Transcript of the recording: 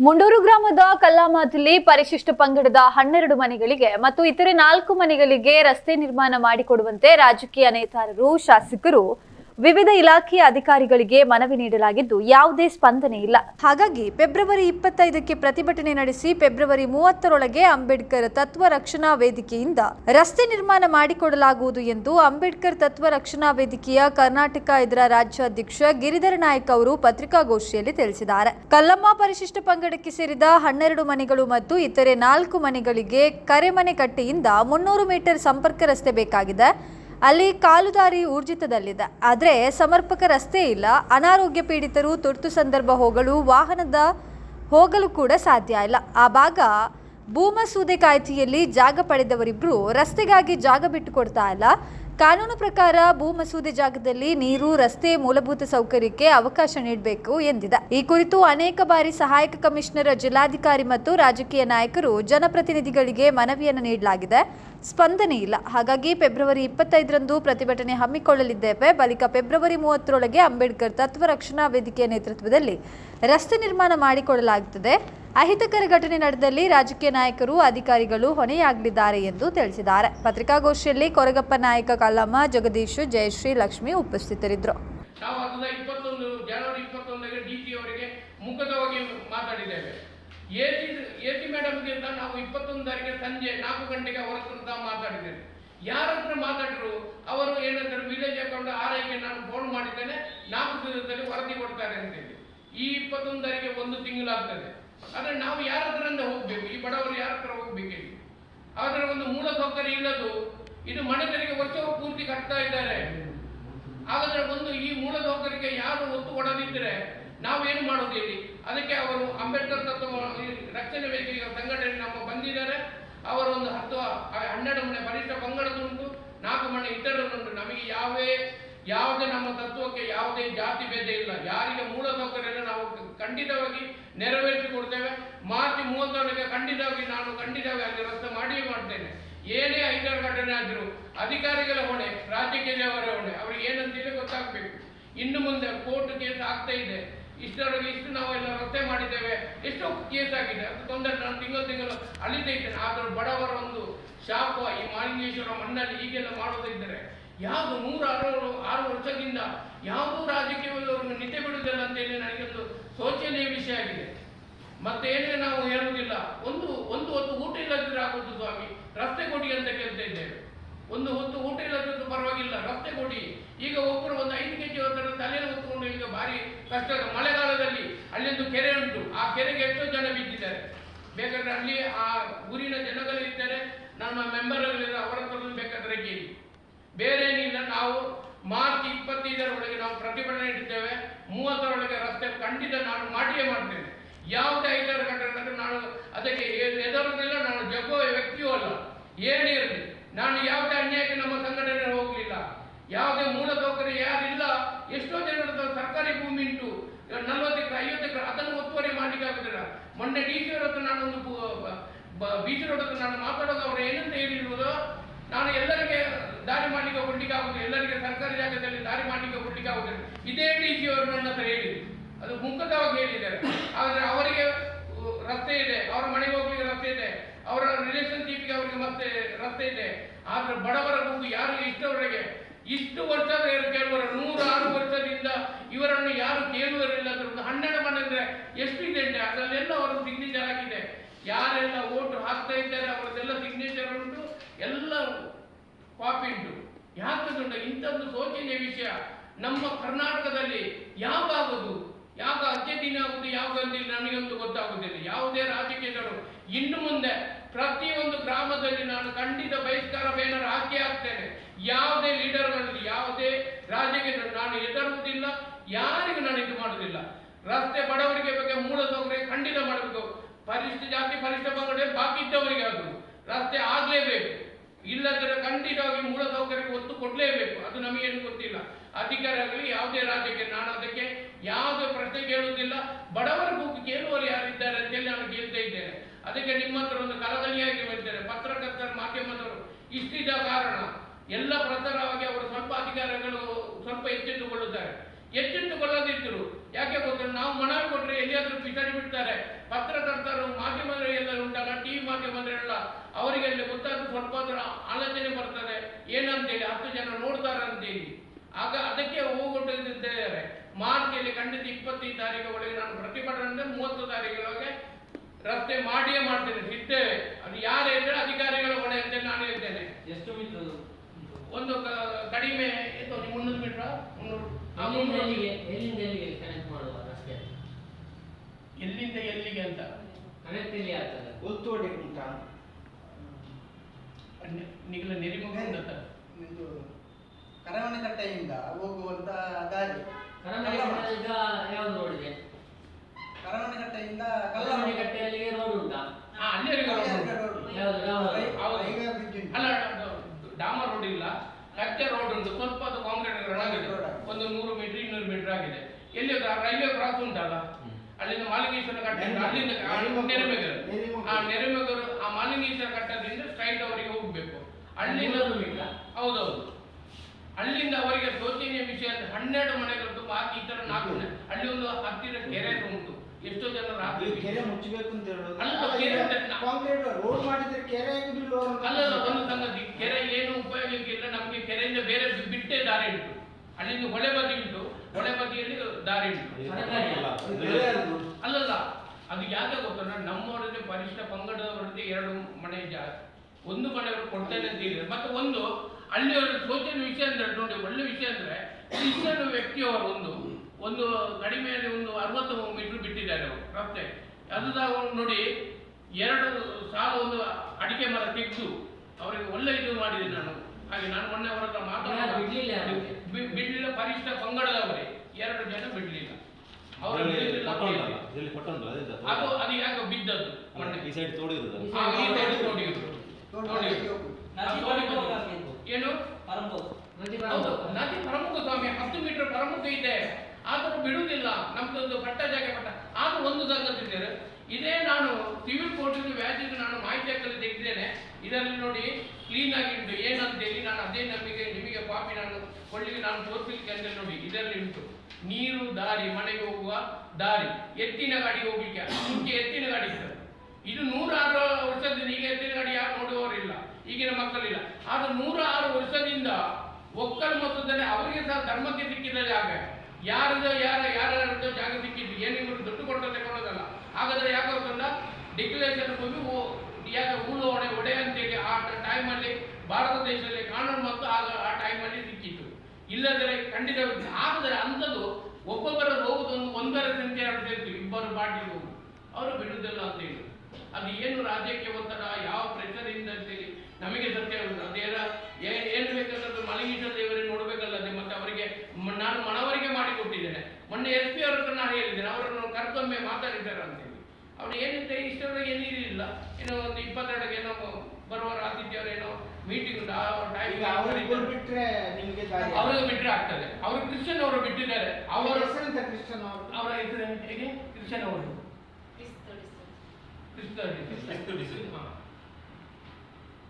ಮುಂಡೂರು ಗ್ರಾಮದ ಕಲ್ಲಾಮಾದಲ್ಲಿ ಪರಿಶಿಷ್ಟ ಪಂಗಡದ ಹನ್ನೆರಡು ಮನೆಗಳಿಗೆ ಮತ್ತು ಇತರೆ ನಾಲ್ಕು ಮನೆಗಳಿಗೆ ರಸ್ತೆ ನಿರ್ಮಾಣ ಮಾಡಿಕೊಡುವಂತೆ ರಾಜಕೀಯ ನೇತಾರರು ಶಾಸಕರು ವಿವಿಧ ಇಲಾಖೆಯ ಅಧಿಕಾರಿಗಳಿಗೆ ಮನವಿ ನೀಡಲಾಗಿದ್ದು ಯಾವುದೇ ಸ್ಪಂದನೆ ಇಲ್ಲ. ಹಾಗಾಗಿ ಫೆಬ್ರವರಿ ಇಪ್ಪತ್ತೈದಕ್ಕೆ ಪ್ರತಿಭಟನೆ ನಡೆಸಿ ಫೆಬ್ರವರಿ ಮೂವತ್ತರೊಳಗೆ ಅಂಬೇಡ್ಕರ್ ತತ್ವ ರಕ್ಷಣಾ ವೇದಿಕೆಯಿಂದ ರಸ್ತೆ ನಿರ್ಮಾಣ ಮಾಡಿಕೊಡಲಾಗುವುದು ಎಂದು ಅಂಬೇಡ್ಕರ್ ತತ್ವ ರಕ್ಷಣಾ ವೇದಿಕೆಯ ಕರ್ನಾಟಕ ಇದರ ರಾಜ್ಯಾಧ್ಯಕ್ಷ ಗಿರಿಧರ ನಾಯಕ್ ಅವರು ಪತ್ರಿಕಾಗೋಷ್ಠಿಯಲ್ಲಿ ತಿಳಿಸಿದ್ದಾರೆ. ಕಲ್ಲಮ್ಮ ಪರಿಶಿಷ್ಟ ಪಂಗಡಕ್ಕೆ ಸೇರಿದ ಹನ್ನೆರಡು ಮನೆಗಳು ಮತ್ತು ಇತರೆ ನಾಲ್ಕು ಮನೆಗಳಿಗೆ ಕರೆಮನೆ ಕಟ್ಟೆಯಿಂದ ಮುನ್ನೂರು ಮೀಟರ್ ಸಂಪರ್ಕ ರಸ್ತೆ ಬೇಕಾಗಿದೆ. ಅಲ್ಲಿ ಕಾಲುದಾರಿ ಊರ್ಜಿತದಲ್ಲಿದೆ. ಆದರೆ ಸಮರ್ಪಕ ರಸ್ತೆ ಇಲ್ಲ. ಅನಾರೋಗ್ಯ ಪೀಡಿತರು ತುರ್ತು ಸಂದರ್ಭ ಹೋಗಲು, ವಾಹನದ ಹೋಗಲು ಕೂಡ ಸಾಧ್ಯ ಇಲ್ಲ. ಆ ಭಾಗ ಭೂಮಸೂದೆ ಕಾಯ್ದೆಯಲ್ಲಿ ಜಾಗ ಪಡೆದವರಿಬ್ಬರು ರಸ್ತೆಗಾಗಿ ಜಾಗ ಬಿಟ್ಟು ಕೊಡ್ತಾ ಇಲ್ಲ. ಕಾನೂನು ಪ್ರಕಾರ ಭೂ ಮಸೂದೆ ಜಾಗದಲ್ಲಿ ನೀರು, ರಸ್ತೆ, ಮೂಲಭೂತ ಸೌಕರ್ಯಕ್ಕೆ ಅವಕಾಶ ನೀಡಬೇಕು ಎಂದಿದೆ. ಈ ಕುರಿತು ಅನೇಕ ಬಾರಿ ಸಹಾಯಕ ಕಮಿಷನರ್, ಜಿಲ್ಲಾಧಿಕಾರಿ ಮತ್ತು ರಾಜಕೀಯ ನಾಯಕರು ಜನಪ್ರತಿನಿಧಿಗಳಿಗೆ ಮನವಿಯನ್ನು ನೀಡಲಾಗಿದೆ. ಸ್ಪಂದನೆ ಇಲ್ಲ. ಹಾಗಾಗಿ ಫೆಬ್ರವರಿ ಇಪ್ಪತ್ತೈದರಂದು ಪ್ರತಿಭಟನೆ ಹಮ್ಮಿಕೊಳ್ಳಲಿದ್ದೇವೆ. ಬಳಿಕ ಫೆಬ್ರವರಿ ಮೂವತ್ತರೊಳಗೆ ಅಂಬೇಡ್ಕರ್ ತತ್ವ ರಕ್ಷಣಾ ವೇದಿಕೆಯ ನೇತೃತ್ವದಲ್ಲಿ ರಸ್ತೆ ನಿರ್ಮಾಣ ಮಾಡಿಕೊಡಲಾಗುತ್ತದೆ ಅಹಿತಕರ ಘಟನೆ ನಡೆದಲ್ಲಿ ರಾಜಕೀಯ ನಾಯಕರು, ಅಧಿಕಾರಿಗಳು ಹೊಣೆಯಾಗಲಿದ್ದಾರೆ ಎಂದು ತಿಳಿಸಿದ್ದಾರೆ. ಪತ್ರಿಕಾಗೋಷ್ಠಿಯಲ್ಲಿ ಕೊರಗಪ್ಪ ನಾಯಕ ಕಲ್ಲಮ್ಮ, ಜಗದೀಶ್, ಜಯಶ್ರೀ, ಲಕ್ಷ್ಮಿ ಉಪಸ್ಥಿತರಿದ್ದರು. ನಾವು ನಾವು ಇಪ್ಪತ್ತೊಂದು ಸಂಜೆ ನಾಲ್ಕು ಗಂಟೆಗೆ ಅವರ ಹತ್ರ ಮಾತಾಡಿದ್ದೇನೆ ಯಾರ ಹತ್ರ ಮಾತಾಡಿದ್ರು, ಅವರು ಏನಂತಾರೆ ವಿಲೇಜ್ ಅಕೌಂಟ್ ಆರೈಕೆ ನಾನು ಫೋನ್ ಮಾಡಿದ್ದೇನೆ, ನಾಲ್ಕು ದಿನದಲ್ಲಿ ವರದಿ ಕೊಡ್ತಾರೆ ಅಂತೇಳಿ. ಈ ಇಪ್ಪತ್ತೊಂದು ತಾರೀಕಿಗೆ ಒಂದು ತಿಂಗಳಾಗ್ತದೆ. ಆದ್ರೆ ನಾವು ಯಾರ ಹತ್ರದಿಂದ ಹೋಗ್ಬೇಕು? ಈ ಬಡವರು ಯಾರ ಹತ್ರ ಹೋಗ್ಬೇಕು ಆದರೆ ಒಂದು ಮೂಲ ಸೌಕರ್ಯ ಇಲ್ಲದು ಇದು ಮನೆಗಳಿಗೆ ವರ್ಷ ಪೂರ್ತಿ ಕಟ್ತಾ ಇದ್ದಾರೆ. ಹಾಗಾದ್ರೆ ಒಂದು ಈ ಮೂಲ ಸೌಕರ್ಯಕ್ಕೆ ಯಾರು ಒತ್ತು ಕೊಡದಿದ್ದರೆ ನಾವೇನು ಮಾಡೋದು ಇಲ್ಲಿ ಅದಕ್ಕೆ ಅವರು ಅಂಬೇಡ್ಕರ್ ತತ್ವ ರಕ್ಷಣೆ ಬೇಕು. ಈಗ ಸಂಘಟನೆ ನಮ್ಮ ಬಂದಿದ್ದಾರೆ. ಅವರೊಂದು ಹತ್ತು, ಹನ್ನೆರಡು ಮನೆ ಬಲಿಷ್ಠ ಪಂಗಡದುಂಟು ನಾಲ್ಕು ಮನೆ ಇತರರುಂಟು ನಮಗೆ ಯಾವೇ ಯಾವುದೇ ನಮ್ಮ ತತ್ವಕ್ಕೆ ಯಾವುದೇ ಜಾತಿ ಭೇದ ಇಲ್ಲ. ಯಾರಿಗೆ ಮೂಲ ಸೌಕರ್ಯ ನಾವು ಖಂಡಿತವಾಗಿ ನೆರವೇರಿಸಿ ಕೊಡ್ತೇವೆ. ಮಾರ್ಚ್ ಮೂವತ್ತೊಂದಕ್ಕೆ ಖಂಡಿತವಾಗಿ ನಾನು ಖಂಡಿತವಾಗಿ ಅಲ್ಲಿ ರಸ್ತೆ ಮಾಡಿಯೇ ಮಾಡ್ತೇನೆ. ಏನೇ ಐದರ ಘಟನೆ ಆದರೂ ಅಧಿಕಾರಿಗಳ ಹೊಣೆ, ರಾಜಕೀಯದವರ ಹೊಣೆ, ಅವ್ರಿಗೆ ಏನಂತೇಳಿ ಗೊತ್ತಾಗಬೇಕು. ಇನ್ನು ಮುಂದೆ ಕೋರ್ಟ್ ಕೇಸ್ ಆಗ್ತಾ ಇದೆ. ಇಷ್ಟರೊಳಗೆ ಇಷ್ಟು ನಾವೆಲ್ಲ ರಸ್ತೆ ಮಾಡಿದ್ದೇವೆ. ಎಷ್ಟು ಕೇಸ್ ಆಗಿದೆ. ಅದು ತೊಂದರೆ ನಾನು ತಿಂಗಳು ತಿಂಗಳು ಅಳಿತಾ ಇದ್ದೇನೆ. ಆದರೂ ಬಡವರ ಒಂದು ಶಾಪ ಈ ಮಾಲಿಂಗೇಶ್ವರ ಮಣ್ಣಲ್ಲಿ ಹೀಗೆಲ್ಲ ಮಾಡೋದಿದ್ದರೆ ಯಾವುದು ನೂರ ಆರು ಆರು ವರ್ಷದಿಂದ ಯಾವುದೂ ರಾಜಕೀಯದವರನ್ನು ನಿದ್ದೆ ಬಿಡುವುದಿಲ್ಲ ಅಂತೇಳಿ ನನಗೊಂದು ಶೋಚನೀಯ ವಿಷಯ ಆಗಿದೆ. ಮತ್ತೆ ಏನೇ ನಾವು ಹೇಳುವುದಿಲ್ಲ. ಒಂದು ಒಂದು ಹೊತ್ತು ಊಟ ಇಲ್ಲದಿದ್ರೆ ಆಗುವುದು ಸ್ವಾಮಿ. ರಸ್ತೆ ಕೊಡಿ ಅಂತ ಕೇಳ್ತಾ ಇದ್ದೇವೆ. ಒಂದು ಹೊತ್ತು ಊಟ ಇಲ್ಲದಿದ್ದು ಪರವಾಗಿಲ್ಲ, ರಸ್ತೆ ಕೊಡಿ. ಈಗ ಒಬ್ಬರು ಒಂದು ಐದು ಕೆ ಜಿ ಹೊತ್ತರ ತಲೆಯಲ್ಲಿ ಹೊತ್ಕೊಂಡು ಈಗ ಭಾರಿ ಕಷ್ಟ ಮಳೆಗಾಲದಲ್ಲಿ ಅಲ್ಲಿಂದು ಕೆರೆ ಉಂಟು. ಆ ಕೆರೆಗೆ ಎಷ್ಟೋ ಜನ ಬಿದ್ದಿದ್ದಾರೆ. ಬೇಕಾದ್ರೆ ಅಲ್ಲಿ ಆ ಊರಿನ ಜನಗಳು ಇದ್ದಾರೆ. ನಮ್ಮ ಮೆಂಬರ್ಗಳಿದ್ದಾರೆ ಅವರ ಹತ್ರ ಬೇಕಾದ್ರೆ ಕೇಳಿ. ಬೇರೆ ಏನಿಲ್ಲ ನಾವು ಮಾರ್ಚ್ ಇಪ್ಪತ್ತೈದರ ಒಳಗೆ ನಾವು ಪ್ರತಿಭಟನೆ ಇಡ್ತೇವೆ. ಮೂವತ್ತರೊಳಗೆ ರಸ್ತೆ ಖಂಡಿತ ನಾನು ಮಾಡಿಯೇ ಮಾಡ್ತೇನೆ. ಯಾವುದೇ ಐದಾರು ಗಂಟೆ ನಾನು ಅದಕ್ಕೆ ಎದುರುದಿಲ್ಲ ನಾನು ಜಗ್ಗುವ ವ್ಯಕ್ತಿಯೂ ಅಲ್ಲ. ಏನೇ ಇರಲಿ. ನಾನು ಯಾವುದೇ ಅನ್ಯಾಯಕ್ಕೆ ನಮ್ಮ ಸಂಘಟನೆ ಹೋಗಲಿಲ್ಲ. ಯಾವುದೇ ಮೂಲಸೌಕರ್ಯ ಯಾರಿಲ್ಲ. ಎಷ್ಟೋ ಜನರ ಸರ್ಕಾರಿ ಭೂಮಿ ಉಂಟು. ನಲ್ವತ್ತು ಎಕರೆ, ಐವತ್ತು ಎಕರೆ, ಅದನ್ನು ಒತ್ತುವರಿ ಮಾಡಲಿಕ್ಕೆ ಆಗುದಿಲ್ಲ. ಮೊನ್ನೆ ಡಿ ಸಿ ಅವ್ರ ಹತ್ರ ನಾನೊಂದು ಬಿ ಸಿ ರೋಡ್ ಹತ್ರ ನಾನು ಮಾತಾಡೋದು, ಅವರು ಏನಂತ ಹೇಳಿರುವುದು, ನಾನು ಎಲ್ಲರಿಗೆ ದಾರಿ ಮಾಡಲಿಕ್ಕೆ ಕೊಡ್ಲಿಕ್ಕೆ ಆಗುದಿಲ್ಲ. ಎಲ್ಲರಿಗೆ ಸರ್ಕಾರಿ ಜಾಗದಲ್ಲಿ ದಾರಿ ಮಾಡಲಿಕ್ಕೆ ಕೊಡ್ಲಿಕ್ಕೆ ಆಗುದಿಲ್ಲ. ಇದೇ ಡಿ ಸಿ ಅವರು ನನ್ನ ಹತ್ರ ಹೇಳಿದ್ರು ಅದು ಮುಖತವಾಗಿ ಹೇಳಿದ್ದಾರೆ. ಆದರೆ ಅವರಿಗೆ ಉ, ರಸ್ತೆ ಇದೆ ಅವರ ಮನೆಗೆ ಹೋಗ್ಲಿಕ್ಕೆ ರಸ್ತೆ ಇದೆ ಅವರ ರಿಲೇಶನ್ಶಿಪ್ಗೆ ಅವರಿಗೆ ಮತ್ತೆ ಇದೆ ಆದ್ರೆ ಬಡವರ ಗುಂಪು ಯಾರು ಇಷ್ಟವರೆಗೆ? ಇಷ್ಟು ವರ್ಷ ಕೆಲವರು ನೂರಾರು ವರ್ಷದಿಂದ ಇವರನ್ನು ಯಾರು ಕೇಳುವರಿಲ್ಲ. ಒಂದು ಹನ್ನೆರಡು ಮನೆ ಅಂದ್ರೆ ಎಷ್ಟು ಇದೆ ಅಂದ್ರೆ ಅದರಲ್ಲೆಲ್ಲ ಅವರ ಸಿಗ್ನೇಚರ್ ಆಗಿದೆ. ಯಾರೆಲ್ಲ ಓಟು ಹಾಕ್ತಾ ಇದ್ದಾರೆ ಅವರದೆಲ್ಲ ಸಿಗ್ನೇಚರ್ ಉಂಟು. ಎಲ್ಲ ಕಾಪಿ ಉಂಟು. ಯಾಕಂದ್ರೆ ಇಂಥದ್ದು ಶೋಚನೀಯ ವಿಷಯ. ನಮ್ಮ ಕರ್ನಾಟಕದಲ್ಲಿ ಯಾವಾಗದು, ಯಾವಾಗ ಅಜ್ಜೆ ದಿನ ಆಗುದು ಯಾವಾಗ ನನಗಂತೂ ಗೊತ್ತಾಗುದಿಲ್ಲ ಯಾವುದೇ ರಾಜಕೀಯಗಳು ಇನ್ನು ಮುಂದೆ ಪ್ರತಿಯೊಂದು ಗ್ರಾಮದಲ್ಲಿ ನಾನು ಖಂಡಿತ ಬಹಿಷ್ಕಾರ ಬೇನರ್ ಹಾಕಿ ಹಾಕ್ತೇನೆ. ಯಾವುದೇ ಲೀಡರ್ಗಳಲ್ಲಿ ಯಾವುದೇ ರಾಜಕೀಯ ನಾನು ಎದುರುವುದಿಲ್ಲ ಯಾರಿಗೂ ನಾನು ಇದು ಮಾಡುವುದಿಲ್ಲ. ರಸ್ತೆ ಬಡವರಿಗೆ ಬಗ್ಗೆ ಮೂಲ ಸೌಕರ್ಯ ಖಂಡಿತ ಮಾಡಬೇಕು. ಪರಿಶಿಷ್ಟ ಜಾತಿ, ಪರಿಶಿಷ್ಟ ಪಂಗಡ ಬಾಕಿ ಇದ್ದವರಿಗೆ ಅದು. ರಸ್ತೆ ಆಗ್ಲೇಬೇಕು. ಇಲ್ಲದ್ರೆ ಖಂಡಿತವಾಗಿ ಮೂಲ ಸೌಕರ್ಯಕ್ಕೆ ಒತ್ತು ಕೊಡಲೇಬೇಕು. ಅದು ನಮಗೇನು ಗೊತ್ತಿಲ್ಲ. ಅಧಿಕಾರಿಗಳು ಯಾವುದೇ ರಾಜ್ಯಕ್ಕೆ ನಾನು ಅದಕ್ಕೆ ಯಾವುದೇ ಪ್ರಶ್ನೆ ಕೇಳುವುದಿಲ್ಲ. ಬಡವರಿಗೂ ಕೇಳುವವರು ಯಾರಿದ್ದಾರೆ ಅಂತೇಳಿ ನಾನು ಕೇಳ್ತಾ ಇದ್ದೇನೆ. ಅದಕ್ಕೆ ನಿಮ್ಮ ಹತ್ರ ಒಂದು ಕಲದಲಿಯಾಗಿ ಬರ್ತಾರೆ ಪತ್ರಕರ್ತರು ಮಾಧ್ಯಮದವರು, ಇಷ್ಟಿದ ಕಾರಣ ಎಲ್ಲ ಪ್ರಚಾರವಾಗಿ ಅವರು ಸ್ವಲ್ಪ ಅಧಿಕಾರಗಳು ಸ್ವಲ್ಪ ಎಚ್ಚೆತ್ತುಕೊಳ್ಳುತ್ತಾರೆ. ಎಚ್ಚೆತ್ತುಕೊಳ್ಳದಿದ್ದರು ಯಾಕೆ ಗೊತ್ತಿಲ್ಲ ನಾವು ಮನವಿ ಕೊಟ್ಟರೆ ಎಲ್ಲಿಯಾದರೂ ಪಿತಡಿ ಬಿಡ್ತಾರೆ. ಪತ್ರಕರ್ತರು ಮಾಧ್ಯಮದಲ್ಲಿ ಎಲ್ಲ ಉಂಟಲ್ಲ, ಟಿ ವಿ ಮಾಧ್ಯಮದಲ್ಲ ಅವರಿಗೆ ಅಲ್ಲಿ ಗೊತ್ತಾದ್ರು ಸ್ವಲ್ಪ ಆಲೋಚನೆ ಬರ್ತದೆ. ಏನಂತೇಳಿ ಹತ್ತು ಜನ ನೋಡ್ತಾರೆ ಅಂತೇಳಿ ಆಗ ಅದಕ್ಕೆ ಹೋಗೊಟ್ಟಿದ್ದಾರೆ ಮಾರ್ಚಲ್ಲಿ ಖಂಡಿತ ಇಪ್ಪತ್ತೈದು ತಾರೀಕು ಒಳಗೆ ನಾನು ಪ್ರತಿಭಟನೆ ಮೂವತ್ತು ತಾರೀಕೊಳಗೆ ರಸ್ತೆ ಮಾಡಿಯೇ ಮಾಡ್ತೇನೆ ಸಿಗ್ತೇವೆ ಅದು ಯಾರು ಹೇಳಿದ್ರೆ ಅಧಿಕಾರಿಗಳ ಹೊಣೆ ಅಂತ ನಾನು ಹೇಳ್ತೇನೆ. ಎಷ್ಟು ಮೀಟರ್? ಒಂದು ಕಡಿಮೆ ಎಷ್ಟು ಮುನ್ನೂರು ಮೀಟರ್? ಮುನ್ನೂರು. ಎಲ್ಲಿಂದ ಎಲ್ಲಿಗೆ ಎಲ್ಲಿಂದ ಎಲ್ಲಿಗೆ ಕನೆಕ್ಟ್ ಮಾಡುವ ರಸ್ತೆ? ಎಲ್ಲಿಂದ ಎಲ್ಲಿಗೆ ಅಂತ? ಕನೆಕ್ಟ್ ಎಲ್ಲಿ ಆಗ್ತದೆ? ಒತ್ತುವಡಿ ಉಂಟಾ. ನಿಗಲ ಅಂತ? ಇದು ಕರವಣಕಟ್ಟೆಯಿಂದ ಹೋಗುವಂತ ದಾರಿ. ಈಗ ಯಾವ್ದು ರೋಡ್ ಇದೆ ಕರವಣಕಟ್ಟೆಯಿಂದ ಕಲ್ಲಮನೆ ಕಟ್ಟೆಯಲ್ಲಿಗೆ ರೋಡ್ ಉಂಟಾ. ಅಲ್ಲಿವರೆಗೆ ಅಲ್ಲ ಡಾಮರ್ ರೋಡ್ ಇಲ್ಲ. ಕಚ್ಚೆ ರೋಡ್ ಉಂಟು. ಸ್ವಲ್ಪ ಅದು ಕಾಂಕ್ರೀಟ್ ರೋಡ್ ಆಗಿದೆ. ಒಂದು ನೂರು ಮೀಟರ್ ಇನ್ನೂರು ಮೀಟರ್ ಆಗಿದೆ. ಎಲ್ಲಿ ರೈಲ್ವೆ ಕ್ರಾಸ್ ಉಂಟಲ್ಲ? ಅಲ್ಲಿಂದ ಮಾಲಿಂಗೇಶ್ವರ ಕಟ್ಟೆ. ಅಲ್ಲಿಂದ. ನೆರೆಮೆಗರು. ಆ ನೆರೆಮೆಗರು ಆ ಮಾಲಿಂಗೇಶ್ವರ ಕಟ್ಟದಿಂದ ಸ್ಟ್ರೈಟ್ ಅವರಿಗೆ ಹೋಗ್ಬೇಕು. ಅಲ್ಲಿಂದ? ಹೌದೌದು ಅಲ್ಲಿಂದ ಅವರಿಗೆ ಶೋಚನೀಯ ವಿಷಯ ಹನ್ನೆರಡು ಮನೆಗಳು ತುಂಬ ಹಾಕಿ ಈ ತರ ನಾಲ್ಕು ಮನೆ ಅಲ್ಲಿ ಒಂದು ಹತ್ತಿರ ಕೆರೆ ಉಂಟು. ಎಷ್ಟೋ ಜನ ರಾತ್ರಿ ಕೆರೆ ಮುಚ್ಚಬೇಕು ಅಂತ ಹೇಳೋದು. ಅಲ್ಲ, ಕೆರೆ ಕಾಂಕ್ರೀಟ್ ರೋಡ್ ಮಾಡಿದ್ರೆ ಕೆರೆ ಅಲ್ಲ ಒಂದು ಸಂಗತಿ. ಕೆರೆ ಏನು ಉಪಯೋಗಕ್ಕಿಲ್ಲ ನಮಗೆ ಕೆರೆಯಿಂದ ಬೇರೆ ಬಿಟ್ಟೆ ದಾರಿ ಉಂಟು. ಅಲ್ಲಿಂದ ಹೊಳೆ ಬದಿ ಉಂಟು. ಹೊಳೆ ಬದಿಯಲ್ಲಿ ದಾರಿ ಉಂಟು. ಸರ್ಕಾರಿ ಅಲ್ಲ. ಅದು. ಅಲ್ಲಲ್ಲ ಅದು. ಯಾಕೆ ಗೊತ್ತಲ್ಲ ನಮ್ಮವರದೇ ಪರಿಷ್ಠ ಪಂಗಡದವರದ್ದೇ ಎರಡು ಮನೆ ಜಾಸ್ತಿ ಒಂದು ಮನೆ ಅವ್ರು ಕೊಡ್ತೇನೆ ಅಂತ ಹೇಳಿದ್ರೆ. ಮತ್ತೆ ಒಂದು ಅಲ್ಲಿ ಅವರು ಸೋಚಿನ ವಿಷಯ ಅಂದ್ರೆ ನೋಡಿ ಒಳ್ಳೆ ವಿಷಯ ಅಂದ್ರೆ ಕ್ರಿಶ್ಚಿಯನ್ ವ್ಯಕ್ತಿಯವರು ಒಂದು ಒಂದು ಕಡಿಮೆಯಲ್ಲಿ ಒಂದು ಅರವತ್ತು ಮೀಟರ್ ಬಿಟ್ಟಿದ್ದಾರೆ ಅವರು. ರಸ್ತೆ. ಅದುದಾಗ ನೋಡಿ ಎರಡು ಸಾಲ ಒಂದು ಅಡಿಕೆ ಮರ ತೆಗೆದು ಅವರಿಗೆ ಒಳ್ಳೆ ಇದು ಮಾಡಿದೆ ನಾನು. ಹಾಗೆ ನಾನು ಮೊನ್ನೆ ಅವರ ಹತ್ರ ಯಾರು? ಬಿಡ್ಲಿಲ್ಲ ಪರಿಷ್ಠ ಪಂಗಡದವರೇ. ಎರಡು ಜನ ಬಿಡ್ಲಿಲ್ಲ. ಅವರು ಅದೇ. ಅದು ಅದು ಯಾಕೆ ಬಿದ್ದದ್ದು ಈ ಸೈಡ್. ಅದು. ಏನು? ನದಿ. ಪ್ರಮುಖ ಸ್ವಾಮಿ ಹತ್ತು ಮೀಟರ್ ಪ್ರಮುಖ ಇದೆ. ಆದರೂ ಬಿಡುವುದಿಲ್ಲ. ನಮ್ದೊಂದು ಪಟ್ಟ ಜಾಗ ಪಟ್ಟ. ಆದರೂ ಒಂದು ಸಂಗತಿ ಇದೆ ಇದೇ ನಾನು ಸಿವಿಲ್ ಕೋರ್ಟಿನ ವ್ಯಾಜಿಗೆ ನಾನು ಮಾಹಿತಿ ಹಾಕಲು ತೆಗೆದಿದ್ದೇನೆ. ಇದರಲ್ಲಿ ನೋಡಿ ಕ್ಲೀನ್ ಆಗಿ ಉಂಟು. ಏನಂತೇಳಿ ನಾನು ಅದೇ ನಮಗೆ ನಿಮಗೆ ಕಾಪಿ ನಾನು ಕೊಳ್ಳಿಗೆ ನಾನು ತೋರಿಸಲಿಕ್ಕೆ ಅಂತ ನೋಡಿ, ಇದರಲ್ಲಿ ಉಂಟು. ನೀರು, ದಾರಿ, ಮನೆಗೆ ಹೋಗುವ ದಾರಿ, ಎತ್ತಿನ ಗಾಡಿ ಹೋಗ್ಲಿಕ್ಕೆ. ಮುಂಚೆ ಎತ್ತಿನ ಗಾಡಿ ಇತ್ತು. ಇದು ನೂರಾರು ವರ್ಷದಿಂದ ಈಗ ಎತ್ತಿನ ಗಾಡಿ ಯಾರು ನೋಡುವವರಿಲ್ಲ ಈಗಿನ ಮಕ್ಕಳಿಲ್ಲ. ಆದ್ರೆ ನೂರಾರು ವರ್ಷದಿಂದ ಒಕ್ಕಲು ಮೊತ್ತದಲ್ಲಿ ಅವರಿಗೆ ಸಹ ಧರ್ಮಕ್ಕೆ ಸಿಕ್ಕಿದ ಜಾಗ ಯಾರದೋ ಯಾರ ಯಾರ್ಯಾರದೋ ಜಾಗ ಸಿಕ್ಕಿದ್ದು ಏನು ಇವರು ದುಡ್ಡು ಕೊಟ್ಟು ತಗೊಳ್ಳೋದಲ್ಲ? ಹಾಗಾದ್ರೆ ಯಾಕೋ ಬಂದ? ಡಿಕ್ಲೇಷನ್ ಹೋಗಿ ಯಾಕೆ ಹೂಳು ಹೊಣೆ ಒಡೆ ಅಂತೇಳಿ ಆ ಟೈಮಲ್ಲಿ ಭಾರತ ದೇಶದಲ್ಲಿ ಕಾನೂನು ಮತ್ತು ಆಗ ಆ ಟೈಮಲ್ಲಿ ಸಿಕ್ಕಿತ್ತು. ಇಲ್ಲದರೆ ಖಂಡಿತ ಆದರೆ ಅಂಥದ್ದು ಒಬ್ಬೊಬ್ಬರ ಹೋಗುದೊಂದು ಒಂದರ ಸಂಖ್ಯೆ ಎರಡು ಸೇರ್ತೀವಿ ಇಬ್ಬರು ಪಾರ್ಟಿ ಹೋಗುದು ಅವರು ಬಿಡುವುದಿಲ್ಲ ಅಂತ ಹೇಳಿ. ಅದು ಏನು ರಾಜ್ಯಕ್ಕೆ ಒತ್ತಡ, ಯಾವ ಪ್ರೆಷರ್ ಇಂದ ಅಂತೇಳಿ ನಮಗೆ ಸತ್ಯ ಅದೇನ ಏ- ಏನು ಬೇಕಂದ್ರೆ ಮಲಗೀಶ್ವರ ದೇವರೇ ನೋಡ್ಬೇಕಲ್ಲದೆ ಮತ್ತೆ ಅವರಿಗೆ ಮ- ನಾನು ಮನವರಿಕೆ ಮಾಡಿ ಮೊನ್ನೆ ಎಸ್ ಪಿ ಅವ್ರ ಹತ್ರ ನಾನು ಹೇಳಿದ್ದೇನೆ. ಅವರನ್ನು ಕರ್ಕೊಮ್ಮೆ ಮಾತಾಡಿದ್ದಾರೆ ಅಂತೇಳಿ ಅವ್ರು ಏನಿದೆ? ಇಷ್ಟರವರೆಗೆ ಏನಿರಲಿಲ್ಲ ಏನೋ ಒಂದು ಇಪ್ಪತ್ತೆರಡಕ್ಕೆ ಏನೋ ಬರುವ ಆತಿಥ್ಯವರೇನೋ ಮೀಟಿಂಗ್ ಉಂಟು. ಅವ್ರಿಗೆ ಬಿಟ್ಟರೆ ಆಗ್ತದೆ. ಅವರು ಕ್ರಿಶ್ಚಿಯನ್ ಅವರು ಬಿಟ್ಟಿದ್ದಾರೆ. ಅವರ ಕ್ರಿಶ್ಚನ್ ಅವರು? ಅವರ ಹೆಸರು ಹೇಗೆ? ಕ್ರಿಶ್ಚಿಯನ್ ಅವರು? ಕ್ರಿಸ್ತ.